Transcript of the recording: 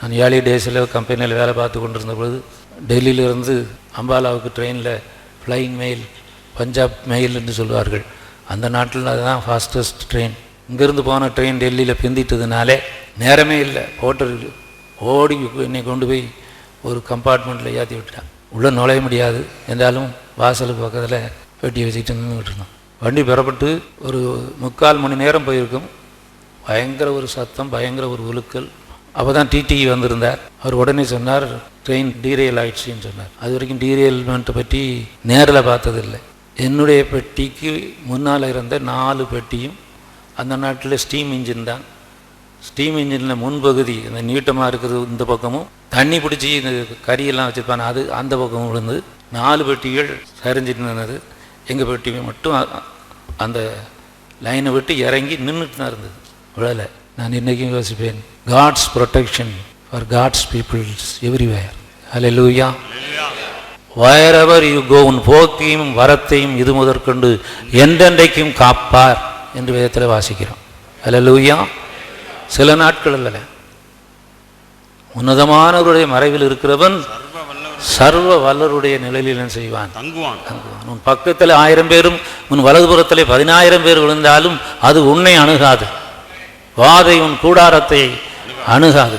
நான் ஏர்லி டேஸில் கம்பெனியில் வேலை பார்த்து கொண்டிருந்த பொழுது டெல்லியிலிருந்து அம்பாலாவுக்கு ட்ரெயினில் ஃப்ளைங் மெயில் பஞ்சாப் மெயில் என்று சொல்வார்கள். அந்த நாட்டில் அதுதான் ஃபாஸ்டஸ்ட் ட்ரெயின் இங்கேருந்து போன ட்ரெயின் டெல்லியில் பிந்திட்டதுனாலே நேரமே இல்லை. போட்டர் ஓடி என்னை கொண்டு போய் ஒரு கம்பார்ட்மெண்ட்டில் ஏற்றி விட்டுட்டான் உள்ளே நுழைய முடியாது. என்றாலும் வாசலுக்கு பக்கத்தில் பெட்டி வச்சுக்கிட்டு நின்றுட்டு இருந்தோம் வண்டி பெறப்பட்டு ஒரு முக்கால் மணி நேரம் போயிருக்கும். பயங்கர ஒரு சத்தம் பயங்கர ஒரு உலுக்கல். அப்போ தான் டிடி வந்திருந்தார். அவர் உடனே சொன்னார் ட்ரெயின் டீரியல் ஆயிடுச்சுன்னு சொன்னார். அது வரைக்கும் டீரியல்மெண்ட்டை பற்றி நேரில் பார்த்ததில்லை. என்னுடைய பெட்டிக்கு முன்னால் இருந்த நாலு பெட்டியும் அந்த நாட்டில் ஸ்டீம் இன்ஜின் தான். ஸ்டீம் இன்ஜினில் முன்பகுதி அந்த நீட்டமாக இருக்கிறது இந்த பக்கமும் தண்ணி பிடிச்சி இந்த கறியெல்லாம் வச்சுருப்பாங்க அது அந்த பக்கமும் விழுந்து நாலு பெட்டிகள் சரிஞ்சிட்டு இருந்தது. எங்கள் பெட்டி மட்டும் அந்த லைனை விட்டு இறங்கி நின்றுட்டு தான் இருந்தது. விழலை நான் இன்றைக்கும் யோசிப்பேன். God's protection for God's peoples everywhere hallelujah wherever you go உன் போக்கையும் வரத்தையும் இது முதற்கொண்டு என்றென்றைக்கும் காப்பார் என்று வேதத்தில் வாசிக்கிறோம். ஹalleluya சில நாட்கள் அல்ல உன்னதமானவருடைய மறைவில் இருக்கிறவன் சர்வ வல்லருடைய நிழலில் என்ன செய்வான்? தங்குவான். தங்குவான். உன் பக்கத்தில் ஆயிரம் பேரும் உன் வலதுபுறத்திலே பதினாயிரம் பேர் விழுந்தாலும் அது உன்னை அணுகாது. வாதை உன் கூடாரத்தை அணுகாது.